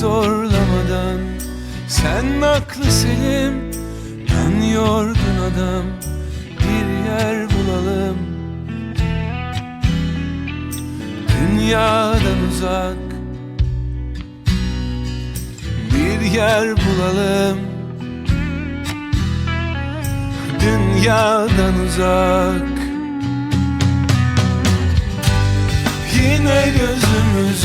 zorlamadan. Sen aklı selim ben yorgun adam. Bir yer bulalım. Dünyadan uzak. Bir yer bulalım. Dünyadan uzak. Yine gözümüz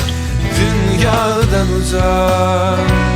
uzak